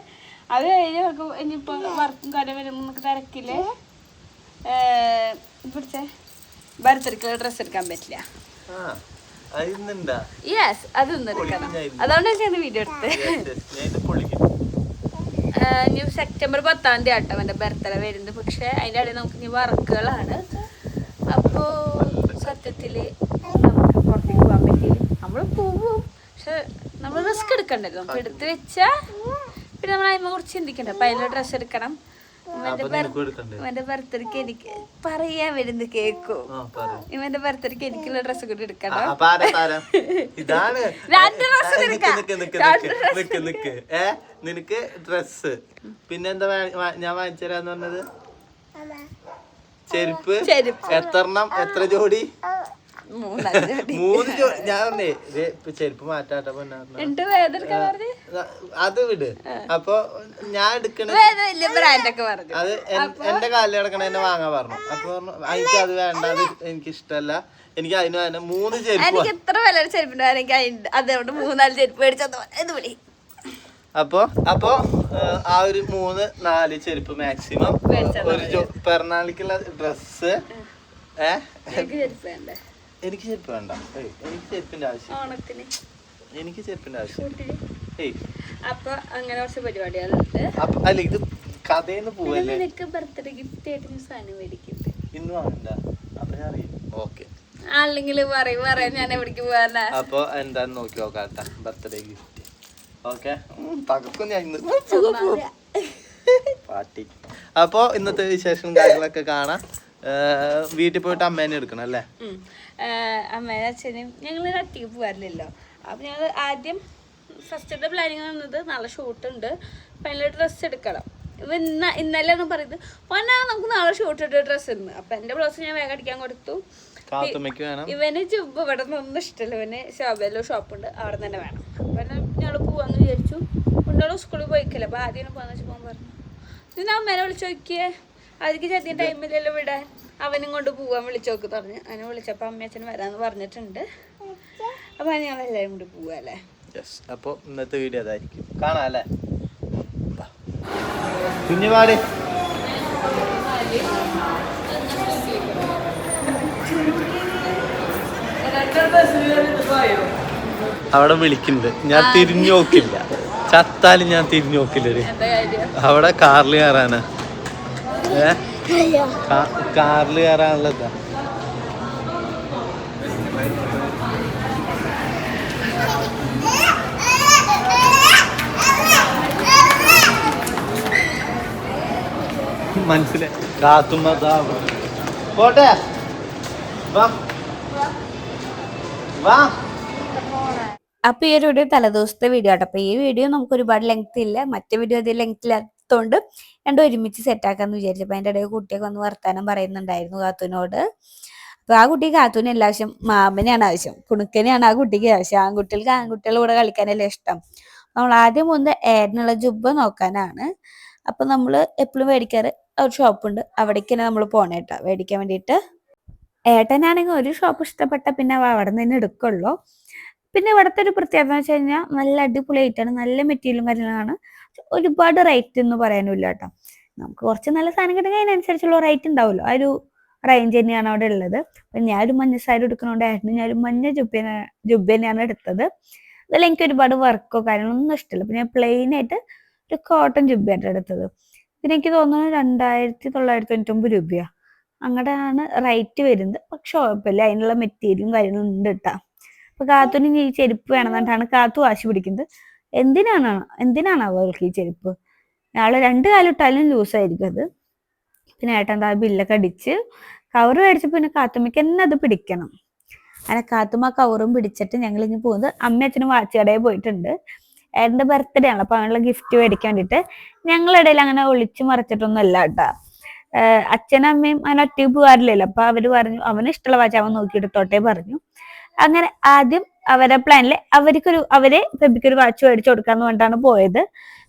അത് കഴിഞ്ഞ് ഇനിയിപ്പോ വർക്കും കാര്യം വരുമ്പോ നമുക്ക് തിരക്കില്ലേ? ഡ്രസ്സ് എടുക്കാൻ പറ്റില്ല. യെസ് എടുക്കണം. ഞാൻ വീഡിയോ എടുത്തത് ഇനി സെപ്റ്റംബർ പത്താം തീയതി ആട്ടോ എന്റെ ബർത്ത്ഡേ വരുന്നത്. പക്ഷെ അതിന്റെ ഇടയിൽ നമുക്ക് ഇനി വർക്കുകളാണ്. അപ്പോൾ സത്യത്തിൽ നമുക്ക് പുറത്തേക്ക് പോകാൻ പറ്റില്ല നമ്മൾ പോവും. പക്ഷെ നമ്മൾ റിസ്ക് എടുക്കണ്ടല്ലോ. നമുക്ക് എടുത്ത് വെച്ചാൽ പിന്നെ നമ്മൾ അതിനെ കുറിച്ച് ചിന്തിക്കണ്ട. അപ്പം അതിന്റെ ഡ്രസ്സ് എടുക്കണം. ഇവന്റെ ബർത്ത്ഡേക്ക് എനിക്ക് പറയാൻ വരുന്ന കേക്കോ. ഇവന്റെ ബർത്ത്ഡേക്ക് എനിക്കുള്ള ഡ്രസ്സ് കൂടി എടുക്കണം. [laughs] രണ്ട് ഡ്രസ് നിനക്ക്. ഡ്രസ് പിന്നെന്താ ഞാൻ വാങ്ങിച്ചരാന്ന് പറഞ്ഞത്? ചെരുപ്പ്? ചെരുപ്പ്. എത്രണ്ണം? എത്ര ജോഡി? മൂന്ന് ഞാൻ പറഞ്ഞേ ചെരുപ്പ് മാറ്റാട്ടെ അത് വിട്. അപ്പൊ ഞാൻ എടുക്കണ അത് എന്റെ കാലിൽ കിടക്കണ എന്നെ വാങ്ങാൻ പറഞ്ഞു. അപ്പൊ എനിക്ക് അത് വേണ്ട അത് എനിക്ക് ഇഷ്ടല്ല എനിക്ക് അതിന് വേണ്ട മൂന്ന് ചെരുപ്പ് എനിക്ക് എത്ര വില ചെരുപ്പിന്റെ എനിക്ക് അതുകൊണ്ട് മൂന്നാൽ ചെരുപ്പ് വിളി. അപ്പൊ അപ്പൊ ഏഹ്, ആ ഒരു മൂന്ന് നാല് ചെരുപ്പ് മാക്സിമം ഒരു ഡ്രസ് ഏഹ് ഡ്രസ്സ് ഏ? എനിക്ക് ചെരുപ്പ് വേണ്ട. ഏയ്, എനിക്ക് ചെരുപ്പിന്റെ ആവശ്യം. ഓണത്തിന്. എനിക്ക് ചെരുപ്പിന്റെ ആവശ്യം. ഏയ്. അപ്പൊ അങ്ങനെ കുറച്ച് പരിപാടികളുണ്ട്. അപ്പൊ അല്ല ഇത് കഥയെന്ന് പോവല്ലേ? നിനക്ക് ബർത്ത്ഡേ ഗിഫ്റ്റ് ആയിട്ട് ഞാൻ സാധനം മേടിക്കുന്നത് ഇന്ന് വാങ്ങണ്ട. അപ്പൊ ഞാൻ അറിയും. ഓക്കെ. അല്ലെങ്കിൽ പറയും പറയാം. ഞാൻ എവിടേക്ക് പോകാനാ അപ്പൊ എന്താന്ന് നോക്കി നോക്കാട്ട. Birthday gift okay. തകർക്കും ഞാൻ ഇന്ന്. പാട്ടി. അപ്പോ ഇന്നത്തെ വിശേഷം കാര്യങ്ങളൊക്കെ കാണാം. വീട്ടിൽ പോയിട്ട് അമ്മേനെ എടുക്കണം അല്ലേ? അമ്മേനെ അച്ഛനും ഞങ്ങൾ ഒറ്റയ്ക്ക് പോകാറില്ലല്ലോ അപ്പൊ ഞങ്ങൾ ആദ്യം ഫസ്റ്റത്തെ പ്ലാനിങ് വന്നത് നാളെ ഷൂട്ട് ഉണ്ട്. അപ്പം അതിൽ ഡ്രസ്സ് എടുക്കണം. ഇന്ന ഇന്നലെ ഒന്ന് പറയുന്നത്? പൊന്നാ നമുക്ക് നാളെ ഷൂട്ട് ഇട്ട് ഡ്രസ്സ് ഇന്ന് അപ്പൊ എന്റെ ബ്ലൗസ് ഞാൻ വേഗം അടിക്കാൻ കൊടുത്തു. ഇവന് ജുബ് ഇവിടെ നിന്നൊന്നും ഇഷ്ടമല്ല ഇവന് ശോഭയിലോ ഷോപ്പുണ്ട് അവിടെ തന്നെ വേണം. അപ്പൊ ഞങ്ങൾ പോവാന്ന് വിചാരിച്ചു. കുട്ടികളും സ്കൂളിൽ പോയിക്കല്ലേ? അപ്പൊ ആദ്യം പോകാന്ന് പോകാൻ പറഞ്ഞു. പിന്നെ അമ്മേനെ വിളിച്ചു നോക്കിയേ. അതിക്ക് ചെറിയ ടൈമിലല്ലോ വിടാൻ. അവനും കൊണ്ട് പോവാൻ വിളിച്ചോക്ക് പറഞ്ഞു. അവനെ വിളിച്ചപ്പോൾ അമ്മയച്ഛൻ വരാന്ന് പറഞ്ഞിട്ടുണ്ട്. അപ്പൊ ഞങ്ങൾ എല്ലാവരും കൂടി പോവാ അല്ലേ അപ്പോൾ ഇന്നത്തെ വീഡിയോ അതായിരിക്കും. കാണാം അല്ലേ? കുഞ്ഞുപാട് അവിടെ വിളിക്കുന്നുണ്ട്. ഞാൻ തിരിഞ്ഞു നോക്കില്ല. ചത്താലും ഞാൻ തിരിഞ്ഞു നോക്കില്ല അവിടെ കാറിൽ കയറാനാ. കാറിൽ കയറാനുള്ളതാ മനസ്സിലെ കാത്തുമ്മ. പോട്ടെ. വാ. വാ. അപ്പൊ ഈ ഒരു വീഡിയോ തലേദിവസത്തെ വീഡിയോ ആട്ടോ. അപ്പൊ ഈ വീഡിയോ നമുക്ക് ഒരുപാട് ലെങ്ത് ഇല്ല. മറ്റേ വീഡിയോ അധികം ലെങ്ത് ഇല്ലാത്തതുകൊണ്ട് രണ്ടും ഒരുമിച്ച് സെറ്റാക്കാന്ന് വിചാരിച്ചു അപ്പൊ അതിന്റെ ഇടയിൽ കുട്ടിയൊക്കെ വന്ന് വർത്താനം പറയുന്നുണ്ടായിരുന്നു കാത്തുവിനോട് അപ്പൊ ആ കുട്ടി കാത്തുവിന് എല്ലാ ആവശ്യം മാമനെയാണ് ആവശ്യം കുണുക്കനെയാണ് ആ കുട്ടിക്ക് ആവശ്യം ആൺകുട്ടികൾക്ക് ആൺകുട്ടികളുടെ കൂടെ കളിക്കാനല്ലേ ഇഷ്ടം. നമ്മൾ ആദ്യം ഒന്ന് ഏടിനുള്ള ജുബ്ബ നോക്കാനാണ്. അപ്പൊ നമ്മൾ എപ്പോഴും മേടിക്കാറ് ഒരു ഷോപ്പുണ്ട് അവിടേക്ക് തന്നെ നമ്മൾ പോണേട്ടോ മേടിക്കാൻ വേണ്ടിയിട്ട് ഏട്ടനാണെങ്കിൽ ഒരു ഷോപ്പ് ഇഷ്ടപ്പെട്ട പിന്നെ അവ അവിടെ നിന്ന് തന്നെ എടുക്കുള്ളൂ. പിന്നെ ഇവിടുത്തെ ഒരു പ്രത്യേകത എന്ന് വെച്ച് കഴിഞ്ഞാൽ നല്ല അടിപൊളി ആയിട്ടാണ് നല്ല മെറ്റീരിയലും കാര്യങ്ങളാണ് ഒരുപാട് റേറ്റ് എന്ന് പറയാനില്ല കേട്ടോ നമുക്ക് കുറച്ച് നല്ല സാധനം കിട്ടുമെങ്കിൽ അതിനനുസരിച്ചുള്ള റേറ്റ് ഉണ്ടാവുമല്ലോ. ആ ഒരു റേഞ്ച് തന്നെയാണ് അവിടെ ഉള്ളത്. ഞാൻ ഒരു മഞ്ഞ സാരി എടുക്കണോണ്ട് ഞാൻ ഒരു മഞ്ഞ ജുബ്ബ ജുബ്ബ തന്നെയാണ് എടുത്തത്. അതിൽ എനിക്ക് ഒരുപാട് വർക്കോ കാര്യങ്ങളൊന്നും ഇഷ്ടമില്ല പിന്നെ പ്ലെയിൻ ആയിട്ട് ഒരു കോട്ടൺ ജുബ്ബയായിട്ട് എടുത്തത്. പിന്നെ എനിക്ക് തോന്നുന്നു രണ്ടായിരത്തി തൊള്ളായിരത്തി തൊണ്ണൂറ്റൊമ്പത് രൂപയാ. അങ്ങടെയാണ് റേറ്റ് വരുന്നത്. പക്ഷെ കുഴപ്പമില്ല. അതിനുള്ള മെറ്റീരിയലും കാര്യങ്ങളും ഉണ്ട് കേട്ടാ അപ്പൊ കാത്തുവിന് ഈ ചെരുപ്പ് വേണമെന്നിട്ടാണ് കാത്തു വാശി പിടിക്കുന്നത്. എന്തിനാണ് എന്തിനാണ് അവൾക്ക് ഈ ചെരുപ്പ്? അയാൾ രണ്ട് കാലം ഇട്ടാലും ലൂസ് അത്. പിന്നെ ഏട്ടൻ താ ബില്ലൊക്കെ അടിച്ച് കവർ മേടിച്ച് പിന്നെ കാത്തുമ്മയ്ക്ക് തന്നെ അത് പിടിക്കണം. അങ്ങനെ കാത്തുമ്മ കവറും പിടിച്ചിട്ട് ഞങ്ങൾ ഇനി പോകുന്നത് അമ്മ അച്ഛനും വാച്ച് കടയിൽ പോയിട്ടുണ്ട്. ഏട്ടന്റെ ബർത്ത്ഡേ ആണ്. അപ്പൊ അങ്ങനെയുള്ള ഗിഫ്റ്റ് മേടിക്കാൻ ഞങ്ങളുടെ ഇടയിൽ അങ്ങനെ ഒളിച്ചു മറച്ചിട്ടൊന്നും അല്ല കേട്ടാ. അച്ഛനും അമ്മയും അങ്ങനെ ഒറ്റയ്ക്ക് പോകാറില്ലല്ലോ. അപ്പൊ അവർ പറഞ്ഞു അവന് ഇഷ്ടമുള്ള വാച്ച് അവൻ നോക്കിയെടുത്തോട്ടെ പറഞ്ഞു. അങ്ങനെ ആദ്യം അവരെ പ്ലാനിൽ അവർക്കൊരു അവരെ ബെബിക്കൊരു വാച്ച് മേടിച്ചു കൊടുക്കാന്ന് പറഞ്ഞിട്ടാണ് പോയത്.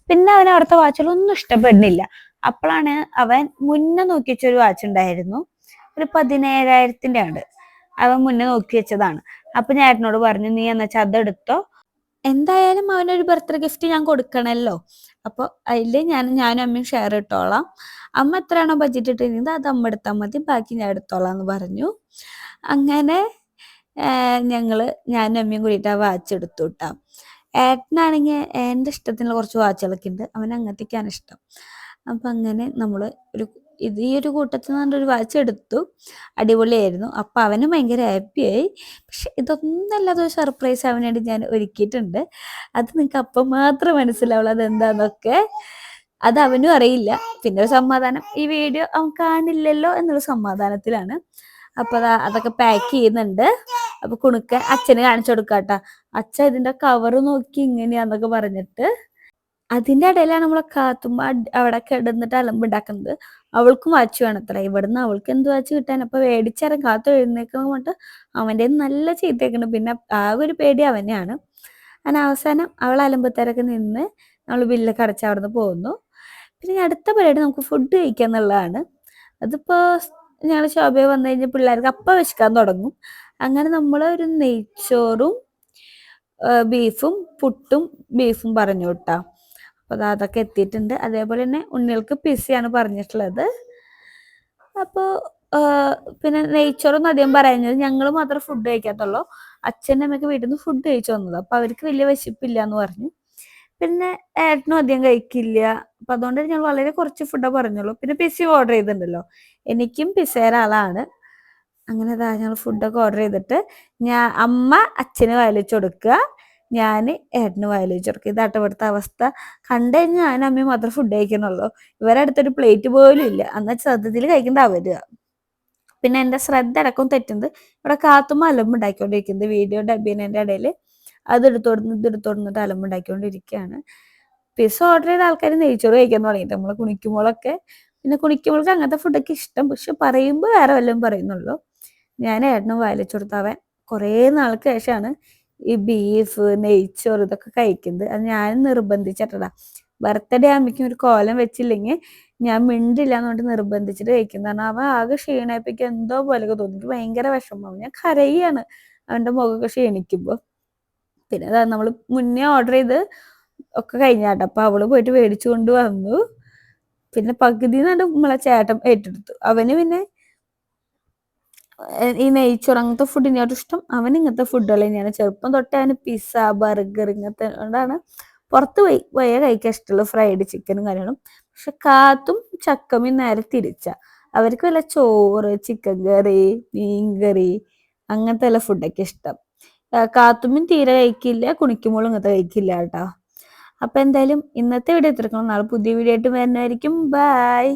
പിന്നെ അവൻ അവിടുത്തെ വാച്ചുകളൊന്നും ഇഷ്ടപ്പെടുന്നില്ല. അപ്പോഴാണ് അവൻ മുന്നേ നോക്കി വെച്ച ഒരു വാച്ച് ഉണ്ടായിരുന്നു. ഒരു പതിനേഴായിരത്തിന്റെ ഉണ്ട്. അവൻ മുന്നേ നോക്കി വെച്ചതാണ്. അപ്പൊ ഞാൻ ഏട്ടനോട് പറഞ്ഞു നീ എന്നാ വെച്ചാൽ അതെടുത്തോ എന്തായാലും അവനൊരു ബർത്ത്ഡേ ഗിഫ്റ്റ് ഞാൻ കൊടുക്കണല്ലോ. അപ്പൊ അതിൽ ഞാൻ ഞാനും അമ്മയും ഷെയർ ഇട്ടോളാം. അമ്മ എത്രയാണോ ബഡ്ജറ്റ് ഇട്ടിരുന്നത് അത് അമ്മ എടുത്താൽ മതി. ബാക്കി ഞാൻ എടുത്തോളാം എന്ന് പറഞ്ഞു. അങ്ങനെ ആഹ് ഞങ്ങൾ ഞാനും അമ്മയും കൂടിയിട്ട് ആ വാച്ച് എടുത്തു കിട്ടാം ഏട്ടനാണെങ്കിൽ എന്റെ ഇഷ്ടത്തിനുള്ള കുറച്ച് വാച്ചുകളൊക്കെ ഉണ്ട് അവൻ അങ്ങനത്തേക്കാണ് ഇഷ്ടം. അപ്പം അങ്ങനെ നമ്മൾ ഒരു ഇത് ഈ ഒരു കൂട്ടത്തിൽ നിന്ന് ഒരു വാച്ച് എടുത്തു. അടിപൊളിയായിരുന്നു. അപ്പൊ അവന് ഭയങ്കര ആയി. പക്ഷെ ഇതൊന്നല്ലാതെ ഒരു സർപ്രൈസ് അവന് വേണ്ടി ഞാൻ ഒരുക്കിയിട്ടുണ്ട്. അത് നിങ്ങൾക്ക് അപ്പം മാത്രം മനസ്സിലാവുള്ളൂ അതെന്താന്നൊക്കെ. അത് അവനും അറിയില്ല. പിന്നെ ഒരു സമാധാനം. ഈ വീഡിയോ അവൻ കാണില്ലല്ലോ എന്നൊരു സമാധാനത്തിലാണ്. അപ്പൊ അതാ അതൊക്കെ പാക്ക് ചെയ്യുന്നുണ്ട്. അപ്പൊ കുണുക്കൻ അച്ഛന് കാണിച്ചു കൊടുക്കാട്ടാ. അച്ഛൻ ഇതിന്റെ കവർ നോക്കി ഇങ്ങനെയാന്നൊക്കെ പറഞ്ഞിട്ട് അതിന്റെ ഇടയിലാണ് നമ്മളെ കാത്തുമ്പോ അവിടെ കിടന്നിട്ട് അലമ്പുണ്ടാക്കുന്നത് അവൾക്കും വാച്ച് വേണത്ര. ഇവിടുന്ന് അവൾക്ക് എന്ത് വാച്ച് കിട്ടാൻ? അപ്പൊ മേടിച്ചേരം കാത്തു എഴുന്നേക്കുന്ന കൊണ്ട് അവന്റെ നല്ല ചീത്തയൊക്കെയുണ്ട് പിന്നെ ആ ഒരു പേടി അവനെയാണ് അങ്ങനെ അവസാനം അവൾ അലമ്പത്തേരൊക്കെ നിന്ന് നമ്മൾ ബില്ലൊക്കെ അടച്ച് അവിടുന്ന് പോകുന്നു പിന്നെ അടുത്ത പരിപാടി നമുക്ക് ഫുഡ് കഴിക്കുക എന്നുള്ളതാണ് അതിപ്പോ ഞങ്ങൾ ശോഭയെ വന്നു കഴിഞ്ഞാൽ പിള്ളേർക്ക് അപ്പ വിശക്കാൻ തുടങ്ങും. അങ്ങനെ നമ്മൾ ഒരു നെയ്ച്ചോറും ബീഫും പുട്ടും ബീഫും പറഞ്ഞു കേട്ടോ അപ്പൊ ദാ അതൊക്കെ എത്തിയിട്ടുണ്ട്. അതേപോലെ തന്നെ ഉണ്ണികൾക്ക് പിസിയാണ് പറഞ്ഞിട്ടുള്ളത്. അപ്പോൾ പിന്നെ നെയ്ച്ചോറൊന്നും അധികം പറയുന്നത് ഞങ്ങൾ മാത്രം ഫുഡ് കഴിക്കാത്തുള്ളൂ. അച്ഛന്റെ അമ്മയൊക്കെ വീട്ടിൽ നിന്ന് ഫുഡ് കഴിച്ചു വന്നത്. അപ്പൊ അവർക്ക് വലിയ വിശപ്പില്ല എന്ന് പറഞ്ഞു. പിന്നെ ഏട്ടനും അധികം കഴിക്കില്ല. അപ്പൊ അതുകൊണ്ട് ഞങ്ങൾ വളരെ കുറച്ച് ഫുഡേ പറഞ്ഞുള്ളൂ. പിന്നെ പിസി ഓർഡർ ചെയ്തിട്ടുണ്ടല്ലോ. എനിക്കും പിസയുടെ ആളാണ്. അങ്ങനെ അതാ ഞങ്ങൾ ഫുഡൊക്കെ ഓർഡർ ചെയ്തിട്ട് ഞാൻ അമ്മ അച്ഛന് വയലിച്ച് കൊടുക്കുക ഞാൻ ഏട്ടന് വയലിച്ച് കൊടുക്കുക ഇതാട്ട് ഇവിടുത്തെ അവസ്ഥ. കണ്ടു കഴിഞ്ഞാൽ ഞാൻ അമ്മയും മാത്രം ഫുഡ് കഴിക്കണുള്ളൂ ഇവരെ അടുത്തൊരു പ്ലേറ്റ് പോലും ഇല്ല. എന്നാൽ ശ്രദ്ധത്തിൽ കഴിക്കേണ്ട അവരുക പിന്നെ എന്റെ ശ്രദ്ധ അടക്കം തെറ്റുന്നത് ഇവിടെ കാത്തുമ്മ അലമ്പുണ്ടാക്കിക്കൊണ്ടിരിക്കുന്നത് വീഡിയോ ഡബ് ചെയ്യുന്നതിന്റെ ഇടയിൽ അത് എടുത്തോടുന്നു ഇത് എടുത്തോടുന്നിട്ട് അലമ്പുണ്ടാക്കിക്കൊണ്ടിരിക്കുകയാണ്. പിസ്സ ഓർഡർ ചെയ്ത ആൾക്കാർ നെയ്ച്ചോറ് കഴിക്കാൻ തുടങ്ങിയിട്ട് നമ്മൾ കുണിക്കുമ്പോഴൊക്കെ പിന്നെ കുണിക്കുമ്പോഴൊക്കെ അങ്ങനത്തെ ഫുഡൊക്കെ ഇഷ്ടം. പക്ഷെ പറയുമ്പോൾ വേറെ വല്ലതും പറയുന്നുള്ളൂ. ഞാൻ ഏട്ടനും വായിലച്ചു കൊടുത്താവൻ കുറേ നാൾക്ക് ശേഷമാണ് ഈ ബീഫ് നെയ്ച്ചോറ് ഇതൊക്കെ കഴിക്കുന്നത്. അത് ഞാൻ നിർബന്ധിച്ചിട്ടടാ ബർത്ത്ഡേ ആകുമ്പോഴേക്കും ഒരു കോലം വെച്ചില്ലെങ്കിൽ ഞാൻ മിണ്ടില്ല എന്നുകൊണ്ട് നിർബന്ധിച്ചിട്ട് കഴിക്കുന്നതാണ് അവൻ ആകെ ക്ഷീണപ്പിക്ക് എന്തോ പോലെയൊക്കെ തോന്നി. ഭയങ്കര വിഷമം. ഞാൻ കരയാണ് അവന്റെ മുഖമൊക്കെ ക്ഷീണിക്കുമ്പോൾ. പിന്നെ അതാ നമ്മൾ മുന്നേ ഓർഡർ ചെയ്ത് ഒക്കെ കഴിഞ്ഞാട്ടോ. അപ്പൊ അവൾ പോയിട്ട് മേടിച്ചു കൊണ്ട് വന്നു. പിന്നെ പകുതി നമ്മളെ ചേട്ടൻ ഏറ്റെടുത്തു. അവന് പിന്നെ ഈ നെയ്ച്ചോറ് അങ്ങനത്തെ ഫുഡിനെയോട്ട് ഇഷ്ടം അവൻ ഇങ്ങനത്തെ ഫുഡുകൾ തന്നെയാണ്. ചെറുപ്പം തൊട്ടേ അവന് പിസ്സ ബർഗർ ഇങ്ങനത്തെ കൊണ്ടാണ് പുറത്ത് പോയി പോയ കഴിക്കാൻ ഇഷ്ടമുള്ളൂ. ഫ്രൈഡ് ചിക്കനും കാര്യങ്ങളും. പക്ഷെ കാത്തും ചക്കമി നേരെ തിരിച്ച. അവർക്ക് വല്ല ചോറ് ചിക്കൻ കറി മീൻ കറി അങ്ങനത്തെ വല്ല ഫുഡൊക്കെ ഇഷ്ടം. കാത്തുമ്മും തീരെ കഴിക്കില്ല കുണിക്കുമ്പോഴും ഇങ്ങനത്തെ കഴിക്കില്ല കേട്ടോ. അപ്പൊ എന്തായാലും ഇന്നത്തെ വീഡിയോ എത്തിരിക്കണം നാളെ പുതിയ വീഡിയോ ആയിട്ട് വരുന്നതായിരിക്കും. ബൈ